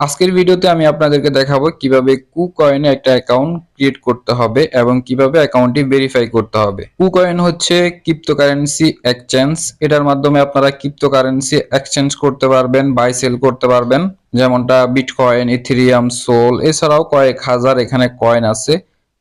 আজকের ভিডিওতে আমি আপনাদেরকে দেখাবো কীভাবে কুকয়েনে একটা অ্যাকাউন্ট ক্রিয়েট করতে হবে এবং কীভাবে অ্যাকাউন্টটি ভেরিফাই করতে হবে। কুকয়েন হচ্ছে ক্রিপ্টোকারেন্সি এক্সচেঞ্জ এটার মাধ্যমে আপনারা ক্রিপ্টোকারেন্সি এক্সচেঞ্জ করতে পারবেন বাই সেল করতে পারবেন, যেমনটা বিটকয়েন ইথেরিয়াম সোল এছাড়াও কয়েক হাজার এখানে কয়েন আছে,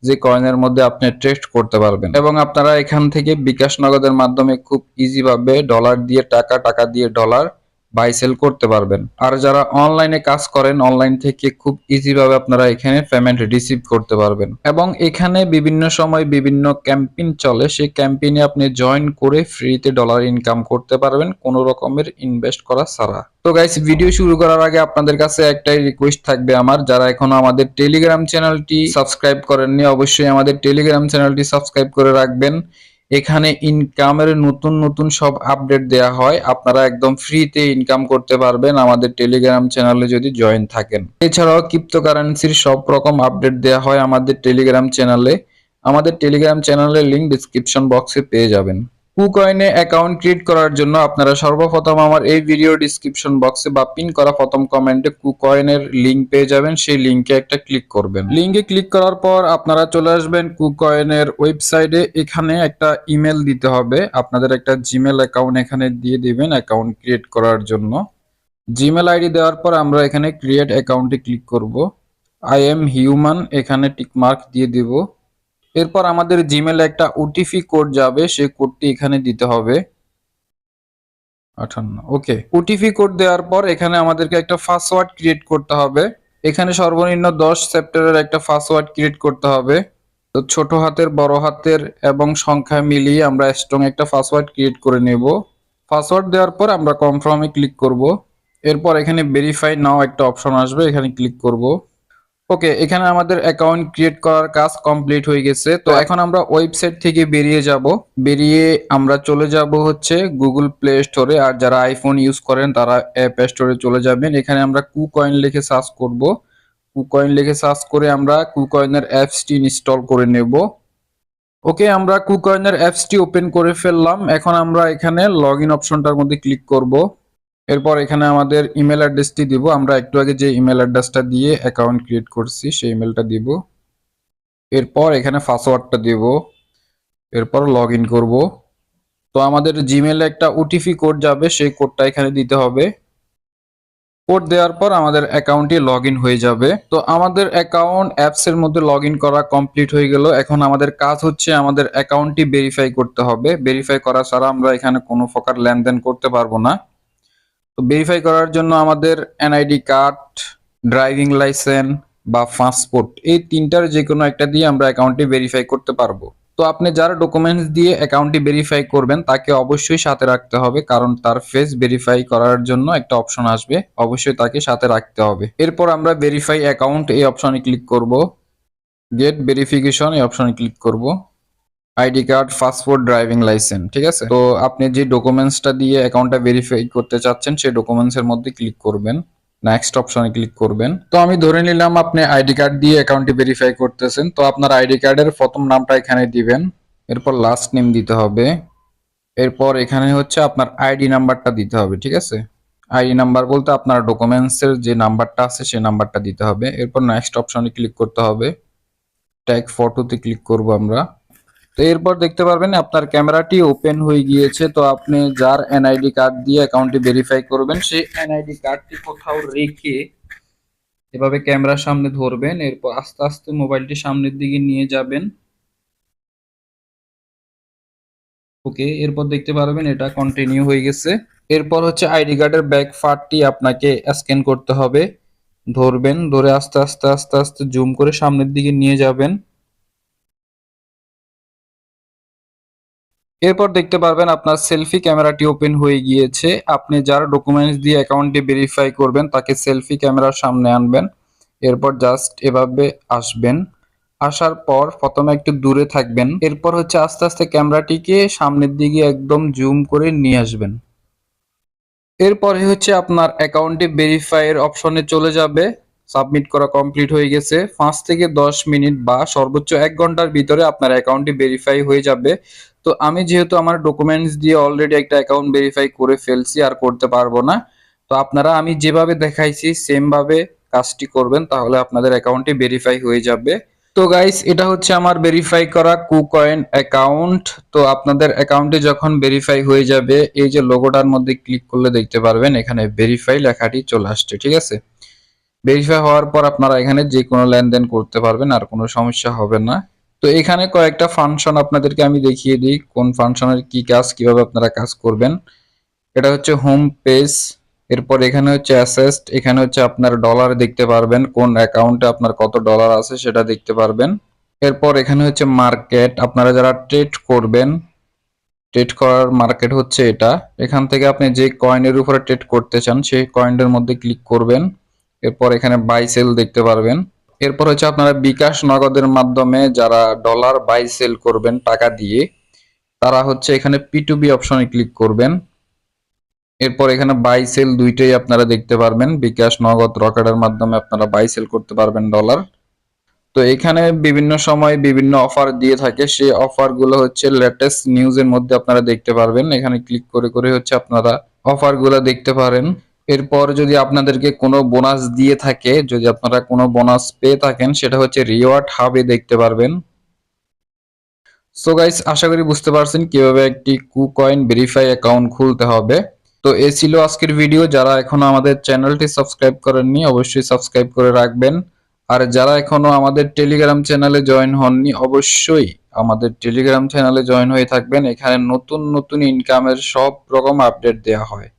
যে কয়েনের মধ্যে আপনি ট্রেড করতে পারবেন। এবং আপনারা এখান থেকে বিকাশ নগদের মাধ্যমে খুব ইজি ভাবে ডলার দিয়ে টাকা টাকা দিয়ে ডলার বাই সেল করতে পারবেন। আর যারা অনলাইনে কাজ করেন অনলাইন থেকে খুব ইজি ভাবে আপনারা এখানে পেমেন্ট রিসিভ করতে পারবেন। এবং এখানে বিভিন্ন সময় বিভিন্ন ক্যাম্পেইন চলে। সেই ক্যাম্পেইনে আপনি জয়েন করে ফ্রিতে ডলার ইনকাম করতে পারবেন, কোনো রকমের ইনভেস্ট করা ছাড়া। তো গাইস ভিডিও শুরু করার আগে আপনাদের কাছে একটাই রিকোয়েস্ট থাকবে আমার। যারা এখনও আমাদের টেলিগ্রাম চ্যানেলটি সাবস্ক্রাইব করেননি, অবশ্যই আমাদের টেলিগ্রাম চ্যানেলটি সাবস্ক্রাইব করে রাখবেন। এখানে ইনকামের নতুন নতুন সব আপডেট দেয়া হয়। আপনারা একদম ফ্রিতে ইনকাম করতে পারবেন আমাদের টেলিগ্রাম চ্যানেলে যদি জয়েন থাকেন। এছাড়াও ক্রিপ্টোকারেন্সির সব রকম আপডেট দেয়া হয় আমাদের টেলিগ্রাম চ্যানেলে আমাদের টেলিগ্রাম চ্যানেলের লিংক ডিসক্রিপশন বক্সে পেয়ে যাবেন। কুকয়েনে অ্যাকাউন্ট ক্রিয়েট করার জন্য আপনারা সর্বপ্রথম আমার এই ভিডিও ডিসক্রিপশন বক্সে বা পিন করা প্রথম কমেন্টে কুকয়েনের লিংক পেয়ে যাবেন। সেই লিংকে একটা ক্লিক করবেন। লিংকে ক্লিক করার পর আপনারা চলে আসবেন কুকয়েনের ওয়েবসাইটে এখানে একটা ইমেল দিতে হবে। আপনাদের একটা জিমেল অ্যাকাউন্ট এখানে দিয়ে দিবেন অ্যাকাউন্ট ক্রিয়েট করার জন্য। জিমেল আইডি দেওয়ার পর আমরা এখানে ক্রিয়েট অ্যাকাউন্টে ক্লিক করব। আই এম হিউম্যান এখানে টিক মার্ক দিয়ে দিব। এরপর আমাদের জিমেলে একটা ওটিপি কোড যাবে, সেই কোডটি এখানে দিতে হবে। আঠান্ন, ওকে। ওটিপি কোড দেওয়ার পর এখানে আমাদেরকে একটা পাসওয়ার্ড ক্রিয়েট করতে হবে। এখানে সর্বনিম্ন দশ সেপ্টেম্বরের একটা পাসওয়ার্ড ক্রিয়েট করতে হবে। তো ছোট হাতের, বড় হাতের এবং সংখ্যা মিলিয়ে আমরা স্ট্রং একটা পাসওয়ার্ড ক্রিয়েট করে নেব। পাসওয়ার্ড দেওয়ার পর আমরা কনফার্মে ক্লিক করব। এরপর এখানে ভেরিফাই নাও একটা অপশন আসবে, এখানে ক্লিক করব। ওকে এখানে আমাদের অ্যাকাউন্ট ক্রিয়েট করার কাজ কমপ্লিট হয়ে গেছে। তো এখন আমরা ওয়েবসাইট থেকে বেরিয়ে যাব। বেরিয়ে আমরা চলে যাব হচ্ছে গুগল প্লে স্টোরে আর যারা আইফোন ইউজ করেন তারা অ্যাপ স্টোরে চলে যাবেন। এখানে আমরা কুকয়েন লিখে সার্চ করব। কুকয়েন লিখে সার্চ করে আমরা কুকয়েনের অ্যাপসটি ইনস্টল করে নেব। ওকে আমরা কুকয়েনের অ্যাপসটি ওপেন করে ফেললাম। এখন আমরা এখানে লগ ইন অপশনটার মধ্যে ক্লিক করব। এরপর এখানে আমাদের ইমেল অ্যাড্রেসটি দিব। আমরা একটু আগে যে ইমেল অ্যাড্রেসটা দিয়ে অ্যাকাউন্ট ক্রিয়েট করছি, সেই ইমেলটা দিব। এরপর এখানে পাসওয়ার্ডটা দিব। এরপর লগ ইন করব। তো আমাদের জিমেলে একটা ওটিপি কোড যাবে, সেই কোডটা এখানে দিতে হবে। কোড দেওয়ার পর আমাদের অ্যাকাউন্টটি লগ হয়ে যাবে। তো আমাদের অ্যাকাউন্ট অ্যাপসের মধ্যে লগ করা কমপ্লিট হয়ে গেল। এখন আমাদের কাজ হচ্ছে আমাদের অ্যাকাউন্টটি ভেরিফাই করতে হবে। ভেরিফাই করা ছাড়া আমরা এখানে কোনো প্রকার লেনদেন করতে পারব না। তো ভেরিফাই করার জন্য আমাদের এনআইডি কার্ড ড্রাইভিং লাইসেন্স বা পাসপোর্ট এই তিনটার যে কোনো একটা দিয়ে আমরা অ্যাকাউন্টটি ভেরিফাই করতে পারব। তো আপনি যারা ডকুমেন্টস দিয়ে অ্যাকাউন্টটি ভেরিফাই করবেন, তাকে অবশ্যই সাথে রাখতে হবে কারণ তার ফেস ভেরিফাই করার জন্য একটা অপশন আসবে, অবশ্যই তাকে সাথে রাখতে হবে। এরপর আমরা ভেরিফাই অ্যাকাউন্ট এই অপশনে ক্লিক করব। গেট ভেরিফিকেশন এই অপশনে ক্লিক করব। ID card, passport, driving licence, ঠিক আছে? তো আপনি যে ডকুমেন্টসটা দিয়ে অ্যাকাউন্টটা ভেরিফাই করতে চাচ্ছেন, সেই ডকুমেন্টসের মধ্যে ক্লিক করবেন। নেক্সট অপশনে ক্লিক করবেন। তো আমি ধরে নিলাম আপনি আইডি কার্ড দিয়ে অ্যাকাউন্টটি ভেরিফাই করতেছেন। তো আপনার আইডি কার্ডের প্রথম নামটা এখানে দিবেন। এরপর লাস্ট নেম দিতে হবে। এরপর এখানে হচ্ছে আপনার আইডি নাম্বারটা দিতে হবে, ঠিক আছে? আইডি নাম্বার বলতে আপনার ডকুমেন্টসের যে নাম্বারটা আছে, সেই নাম্বারটা দিতে হবে। এরপর নেক্সট অপশনে ক্লিক করতে হবে। ট্যাগ ফটোতে ক্লিক করব আমরা। তো এরপর দেখতে পারবেন আপনার ক্যামেরাটি ওপেন হয়ে গিয়েছে, তো আপনি যার এনআইডি কার্ড দিয়ে অ্যাকাউন্টটি ভেরিফাই করবেন, সেই এনআইডি কার্ডটি কোথাও রেখে এভাবে ক্যামেরার সামনে ধরবেন, এরপর আস্তে আস্তে মোবাইলটি সামনের দিকে নিয়ে যাবেন। ওকে, এরপর দেখতে পারবেন এটা কন্টিনিউ হয়ে গেছে। এরপর হচ্ছে আইডি কার্ডের ব্যাক পার্টটি আপনাকে স্ক্যান করতে হবে। ধরবেন, ধরে আস্তে আস্তে আস্তে আস্তে জুম করে সামনের দিকে নিয়ে যাবেন। এরপর দেখতে পারবেন আপনার সেলফি ক্যামেরাটি ওপেন হয়ে গিয়েছে। আপনি যার ডকুমেন্টস দিয়ে অ্যাকাউন্টটি ভেরিফাই করবেন, তাকে সেলফি ক্যামেরার সামনে আনবেন। এরপর জাস্ট এভাবে আসবেন। আসার পর প্রথমে একটু দূরে থাকবেন। এরপর হচ্ছে আস্তে আস্তে ক্যামেরাটিকে সামনের দিকে একদম জুম করে নিয়ে আসবেন। এরপরে হচ্ছে আপনার অ্যাকাউন্টটি ভেরিফাই এর অপশনে চলে যাবে। সাবমিট করা কমপ্লিট হয়ে গেছে। পাঁচ থেকে দশ মিনিট বা সর্বোচ্চ এক ঘণ্টার ভিতরে আপনার অ্যাকাউন্টটি ভেরিফাই হয়ে যাবে। তো আমি যেহেতু আমার ডকুমেন্টস দিয়ে অলরেডি একটা অ্যাকাউন্ট ভেরিফাই করে ফেলছি, আর করতে পারব না। তো আপনারা, আমি যেভাবে দেখাইছি সেম ভাবে কাজটি করবেন, তাহলে আপনাদের অ্যাকাউন্টটি ভেরিফাই হয়ে যাবে। তো গাইস এটা হচ্ছে আমার ভেরিফাই করা কুকয়েন অ্যাকাউন্ট তো আপনাদের অ্যাকাউন্টে যখন ভেরিফাই হয়ে যাবে, এই যে লোগোটার মধ্যে ক্লিক করলে দেখতে পারবেন, এখানে ভেরিফাই লেখাটি চলে আসছে, ঠিক আছে? ভেরিফাই হওয়ার পর আপনারা এখানে যে কোনো লেনদেন করতে পারবেন, আর কোনো সমস্যা হবে না। তো এখানে কয়েকটা ফাংশন আপনাদেরকে আমি দেখিয়ে দিই, কোন ফাংশনের কি কাজ, কীভাবে আপনারা কাজ করবেন। এটা হচ্ছে হোম পেজ এরপর এখানে হচ্ছে অ্যাসেস্ট এখানে হচ্ছে আপনার ডলার দেখতে পারবেন, কোন অ্যাকাউন্টে আপনার কত ডলার আছে সেটা দেখতে পারবেন। এরপর এখানে হচ্ছে মার্কেট আপনারা যারা ট্রেড করবেন ট্রেড করার মার্কেট হচ্ছে এটা। এখান থেকে আপনি যে কয়েনের উপরে ট্রেড করতে চান, সেই কয়েনের মধ্যে ক্লিক করবেন। এরপর এখানে বাই সেল দেখতে পারবেন। এরপর হচ্ছে আপনারা বিকাশ নগদের মাধ্যমে যারা ডলার বাই সেল করবেন টাকা দিয়ে, তারা হচ্ছে এখানে পি টু বি অপশনে ক্লিক করবেন। এরপর এখানে বাই সেল দুইটাই আপনারা দেখতে পারবেন। বিকাশ নগদ রকেটের মাধ্যমে আপনারা বাই সেল করতে পারবেন ডলার তো এখানে বিভিন্ন সময় বিভিন্ন অফার দিয়ে থাকে। সেই অফারগুলো হচ্ছে লেটেস্ট নিউজের মধ্যে আপনারা দেখতে পারবেন। এখানে ক্লিক করে করে হচ্ছে আপনারা অফারগুলো দেখতে পারেন। এরপর যদি আপনাদেরকে কোনো বোনাস দিয়ে থাকে, যদি আপনারা কোনো বোনাস পেয়ে থাকেন, সেটা হচ্ছে রিওয়ার্ড হাবে দেখতে পারবেন। সো গাইস আশা করি বুঝতে পারছেন কীভাবে একটি কুকয়েন ভেরিফাই অ্যাকাউন্ট খুলতে হবে। তো এ ছিল আজকের ভিডিও যারা এখনও আমাদের চ্যানেলটি সাবস্ক্রাইব করেননি, অবশ্যই সাবস্ক্রাইব করে রাখবেন। আর যারা এখনও আমাদের টেলিগ্রাম চ্যানেলে জয়েন হননি, অবশ্যই আমাদের টেলিগ্রাম চ্যানেলে জয়েন হয়ে থাকবেন। এখানে নতুন নতুন ইনকামের সব রকম আপডেট দেওয়া হয়।